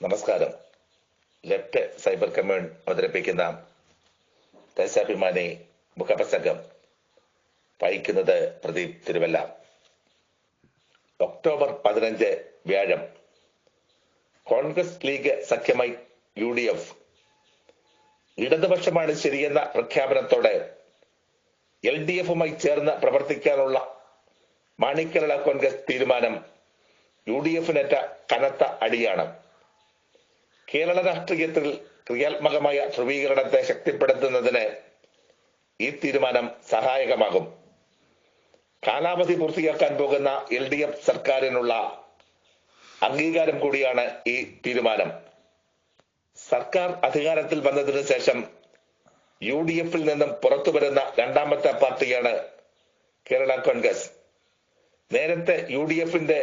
നമസ്കാരം. Left cyber commune അവതരിപ്പിക്കുന്ന ദേശാഭിമാനി മുഖപ്രസംഗം വായിക്കുന്നത് പ്രദീപ് തിരുവല്ല. ഒക്ടോബർ പതിനഞ്ച് വ്യാഴം കോൺഗ്രസ് ലീഗ് സഖ്യമായി യു ഡി എഫ് ഇടതുപക്ഷമാണ് ശരിയെന്ന പ്രഖ്യാപനത്തോടെ എൽ ഡി എഫുമായി ചേർന്ന് പ്രവർത്തിക്കാനുള്ള മാണിക്കേരള കോൺഗ്രസ് തീരുമാനം യു ഡി എഫിനേറ്റ കനത്ത അടിയാണ്. കേരള രാഷ്ട്രീയത്തിൽ ക്രിയാത്മകമായ ധ്രുവീകരണത്തെ ശക്തിപ്പെടുത്തുന്നതിന് ഈ തീരുമാനം സഹായകമാകും. കാലാവധി പൂർത്തിയാക്കാൻ പോകുന്ന എൽ ഡി എഫ് സർക്കാരിനുള്ള അംഗീകാരം കൂടിയാണ് ഈ തീരുമാനം. സർക്കാർ അധികാരത്തിൽ വന്നതിനു ശേഷം യു ഡി എഫിൽ നിന്നും പുറത്തു വരുന്ന രണ്ടാമത്തെ പാർട്ടിയാണ് കേരള കോൺഗ്രസ്. നേരത്തെ യു ഡി എഫിന്റെ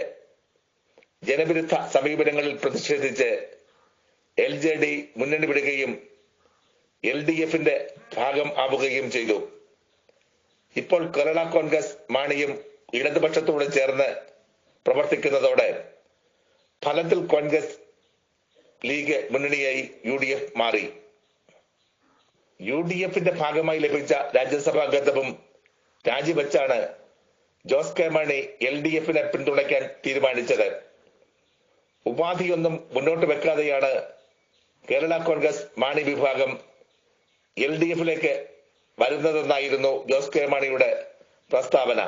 ജനവിരുദ്ധ സമീപനങ്ങളിൽ പ്രതിഷേധിച്ച് എൽ ജെ ഡി മുന്നണി വിടുകയും എൽ ഡി എഫിന്റെ ഭാഗം ആവുകയും ചെയ്തു. ഇപ്പോൾ കേരള കോൺഗ്രസ് മാണിയും ഇടതുപക്ഷത്തോട് ചേർന്ന് പ്രവർത്തിക്കുന്നതോടെ ഫലത്തിൽ കോൺഗ്രസ് ലീഗ് മുന്നണിയായി യു ഡി എഫ് മാറി. യു ഡി എഫിന്റെ ഭാഗമായി ലഭിച്ച രാജ്യസഭാ അംഗത്വവും രാജിവെച്ചാണ് Jose K Mani L D എഫിനെ പിന്തുണയ്ക്കാൻ തീരുമാനിച്ചത്. ഉപാധിയൊന്നും മുന്നോട്ട് വെക്കാതെയാണ് കേരള കോൺഗ്രസ് മാണി വിഭാഗം എൽ ഡി എഫിലേക്ക് വരുന്നതെന്നായിരുന്നു ജോസ് കെ മാണിയുടെ പ്രസ്താവന.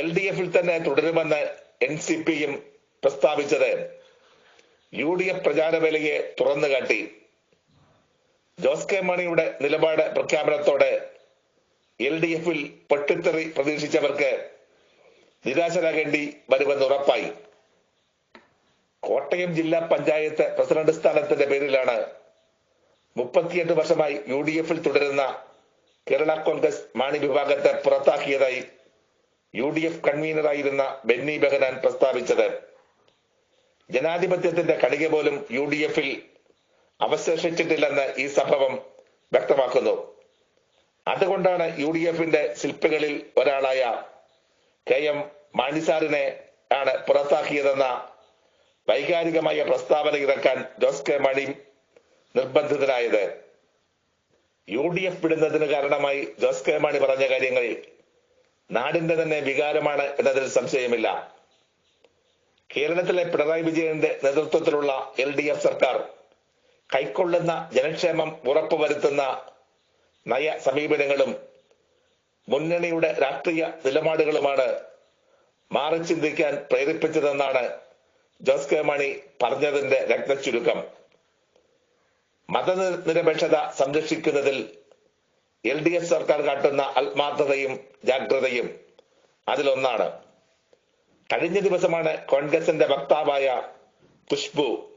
എൽ ഡി എഫിൽ തന്നെ തുടരുമെന്ന് എൻ സി പിയും പ്രസ്താവിച്ചത് യു ഡി എഫ് പ്രചാരവേലയെ തുറന്നുകാട്ടി. ജോസ് കെ മാണിയുടെ നിലപാട് പ്രഖ്യാപനത്തോടെ എൽ ഡി എഫിൽ പൊട്ടിത്തെറി പ്രതീക്ഷിച്ചവർക്ക് നിരാശരാകേണ്ടി വരുമെന്ന് ഉറപ്പായി. കോട്ടയം ജില്ലാ പഞ്ചായത്ത് പ്രസിഡന്റ് സ്ഥാനത്തിന്റെ പേരിലാണ് മുപ്പത്തിയെട്ട് വർഷമായി യു ഡി എഫിൽ തുടരുന്ന കേരള കോൺഗ്രസ് മാണി വിഭാഗത്തെ പുറത്താക്കിയതായി യു ഡി എഫ് കൺവീനറായിരുന്ന ബെന്നി ബെഹനാൻ പ്രസ്താവിച്ചത്. ജനാധിപത്യത്തിന്റെ കണിക പോലും യു ഡി എഫിൽ അവശേഷിച്ചിട്ടില്ലെന്ന് ഈ സംഭവം വ്യക്തമാക്കുന്നു. അതുകൊണ്ടാണ് യു ഡി എഫിന്റെ ശില്പികളിൽ ഒരാളായ കെ എം മാണിസാറിനെ ആണ് പുറത്താക്കിയതെന്ന വൈകാരികമായ പ്രസ്താവന ഇറക്കാൻ ജോസ് കെ മണി നിർബന്ധിതനായത്. യു ഡി എഫ് വിടുന്നതിന് കാരണമായി ജോസ് കെ മാണി പറഞ്ഞ കാര്യങ്ങൾ നാടിന്റെ തന്നെ വികാരമാണ് എന്നതിൽ സംശയമില്ല. കേരളത്തിലെ പിണറായി വിജയന്റെ നേതൃത്വത്തിലുള്ള എൽ ഡി എഫ് സർക്കാർ കൈക്കൊള്ളുന്ന ജനക്ഷേമം ഉറപ്പുവരുത്തുന്ന നയ സമീപനങ്ങളും മുന്നണിയുടെ രാഷ്ട്രീയ നിലപാടുകളുമാണ് മാറി ചിന്തിക്കാൻ പ്രേരിപ്പിച്ചതെന്നാണ് ജോസ് കെ മാണി പറഞ്ഞതിന്റെ രക്തചുരുക്കം മതനിരപേക്ഷത സംരക്ഷിക്കുന്നതിൽ എൽ ഡി എഫ് സർക്കാർ കാട്ടുന്ന ആത്മാർത്ഥതയും ജാഗ്രതയും അതിലൊന്നാണ്. കഴിഞ്ഞ ദിവസമാണ് കോൺഗ്രസിന്റെ വക്താവായ ഖുഷ്ബു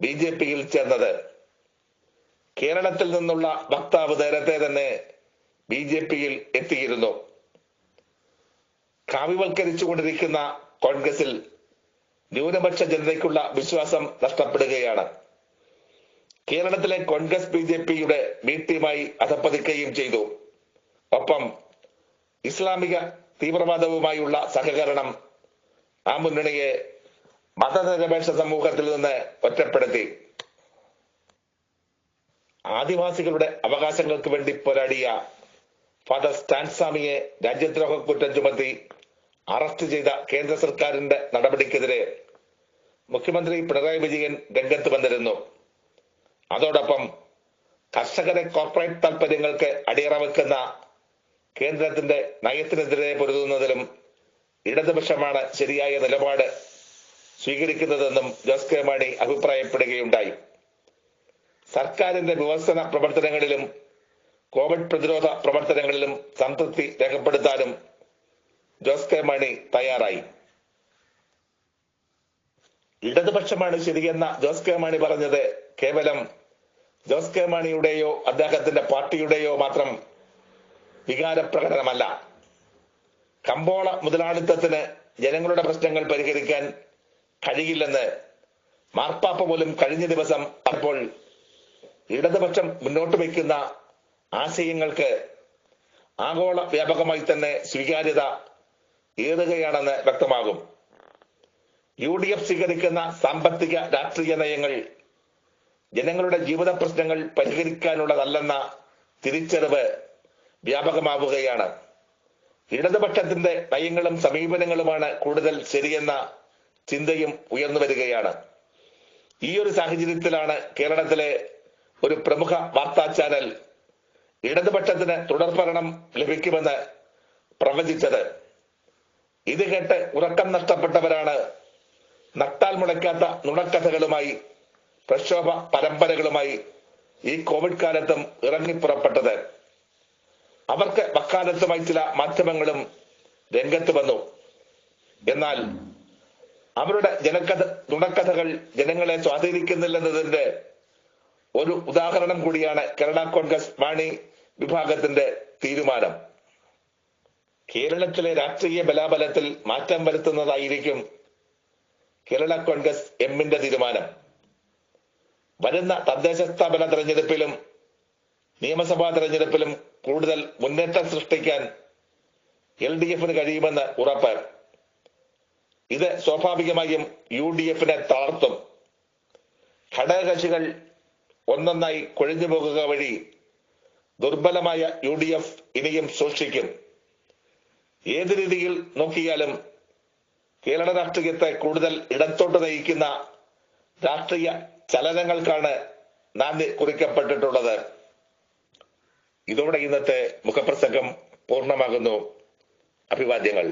ബി ജെ പിയിൽ ചേർന്നത്. കേരളത്തിൽ നിന്നുള്ള വക്താവ് നേരത്തെ തന്നെ ബി ജെ പിയിൽ എത്തിയിരുന്നു. കാവ്യവൽക്കരിച്ചുകൊണ്ടിരിക്കുന്ന കോൺഗ്രസിൽ ന്യൂനപക്ഷ ജനതയ്ക്കുള്ള വിശ്വാസം നഷ്ടപ്പെടുകയാണ്. കേരളത്തിലെ കോൺഗ്രസ് ബി ജെ പിയുടെ വീട്ടിയുമായി അധപ്പതിക്കുകയും ചെയ്തു. ഒപ്പം ഇസ്ലാമിക തീവ്രവാദവുമായുള്ള സഹകരണം ആ മുന്നണിയെ മതനിരപേക്ഷ സമൂഹത്തിൽ നിന്ന് ഒറ്റപ്പെടുത്തി. ആദിവാസികളുടെ അവകാശങ്ങൾക്ക് വേണ്ടി പോരാടിയ ഫാദർ സ്റ്റാൻസാമിയെ രാജ്യദ്രോഹ കുറ്റം ചുമത്തി അറസ്റ്റ് ചെയ്ത കേന്ദ്ര സർക്കാരിന്റെ നടപടിക്കെതിരെ മുഖ്യമന്ത്രി പിണറായി വിജയൻ രംഗത്ത് വന്നിരുന്നു. അതോടൊപ്പം കർഷകരെ കോർപ്പറേറ്റ് താൽപര്യങ്ങൾക്ക് അടിയറ വെക്കുന്ന കേന്ദ്രത്തിന്റെ നയത്തിനെതിരെ പൊരുതുന്നതിലും ഇടതുപക്ഷമാണ് ശരിയായ നിലപാട് സ്വീകരിക്കുന്നതെന്നും ജോസ് കെ മാണി അഭിപ്രായപ്പെടുകയുണ്ടായി. സർക്കാരിന്റെ വിമർശന പ്രവർത്തനങ്ങളിലും കോവിഡ് പ്രതിരോധ പ്രവർത്തനങ്ങളിലും സംതൃപ്തി രേഖപ്പെടുത്താനും ജോസ് കെ മാണി തയ്യാറായി. ഇടതുപക്ഷമാണ് ശരിയെന്ന ജോസ് കെ മാണി പറഞ്ഞത് കേവലം ജോസ് കെ മാണിയുടെയോ അദ്ദേഹത്തിന്റെ പാർട്ടിയുടെയോ മാത്രം വികാരപ്രകടനമല്ല. കമ്പോള മുതലാളിത്തത്തിന് ജനങ്ങളുടെ പ്രശ്നങ്ങൾ പരിഹരിക്കാൻ കഴിയില്ലെന്ന് മാർപ്പാപ്പ പോലും കഴിഞ്ഞ ദിവസം അപ്പോൾ ഇടതുപക്ഷം മുന്നോട്ട് വയ്ക്കുന്ന ആശയങ്ങൾക്ക് ആഗോള വ്യാപകമായി തന്നെ സ്വീകാര്യത ഏറുകയാണെന്ന് വ്യക്തമാകും. യു ഡി എഫ് സ്വീകരിക്കുന്ന സാമ്പത്തിക രാഷ്ട്രീയ നയങ്ങൾ ജനങ്ങളുടെ ജീവിത പ്രശ്നങ്ങൾ പരിഹരിക്കാനുള്ളതല്ലെന്ന തിരിച്ചറിവ് വ്യാപകമാവുകയാണ്. ഇടതുപക്ഷത്തിന്റെ നയങ്ങളും സമീപനങ്ങളുമാണ് കൂടുതൽ ശരിയെന്ന ചിന്തയും ഉയർന്നു വരികയാണ്. ഈ ഒരു സാഹചര്യത്തിലാണ് കേരളത്തിലെ ഒരു പ്രമുഖ വാർത്താ ചാനൽ ഇടതുപക്ഷത്തിന് തുടർഭരണം ലഭിക്കുമെന്ന് പ്രവചിച്ചത്. ഇത് കേട്ട് ഉറക്കം നഷ്ടപ്പെട്ടവരാണ്. നട്ടാൽ മുളയ്ക്കാത്ത നുണക്കഥകളുമായി പ്രക്ഷോഭ പരമ്പരകളുമായി ഈ കോവിഡ് കാലത്തും ഇറങ്ങിപ്പുറപ്പെട്ടത് അവർക്ക് വക്കാലത്തുമായി ചില മാധ്യമങ്ങളും രംഗത്ത് വന്നു. എന്നാൽ അവരുടെ ജനകഥ നുണക്കഥകൾ ജനങ്ങളെ സ്വാധീനിക്കുന്നില്ലെന്നതിന്റെ ഒരു ഉദാഹരണം കൂടിയാണ് കേരള കോൺഗ്രസ് മാണി വിഭാഗത്തിന്റെ തീരുമാനം. കേരളത്തിലെ രാഷ്ട്രീയ ബലാബലത്തിൽ മാറ്റം വരുത്തുന്നതായിരിക്കും കേരള കോൺഗ്രസ് എമ്മിന്റെ തീരുമാനം. വരുന്ന തദ്ദേശ സ്ഥാപന തെരഞ്ഞെടുപ്പിലും നിയമസഭാ തെരഞ്ഞെടുപ്പിലും കൂടുതൽ മുന്നേറ്റം സൃഷ്ടിക്കാൻ എൽ ഡി എഫിന് കഴിയുമെന്ന് ഉറപ്പ്. ഇത് സ്വാഭാവികമായും യു ഡി എഫിനെ തളർത്തും. ഘടകകക്ഷികൾ ഒന്നൊന്നായി കൊഴിഞ്ഞു പോകുക വഴി ദുർബലമായ യു ഡി എഫ് ഇനിയും സൂക്ഷിക്കും. ഏത് രീതിയിൽ നോക്കിയാലും കേരള രാഷ്ട്രീയത്തെ കൂടുതൽ ഇടത്തോട്ട് നയിക്കുന്ന രാഷ്ട്രീയ ചലനങ്ങൾക്കാണ് നാന്ദി കുറിക്കപ്പെട്ടിട്ടുള്ളത്. ഇതോടെ ഇന്നത്തെ മുഖപ്രസംഗം പൂർണമാകുന്നു. അഭിവാദ്യങ്ങൾ.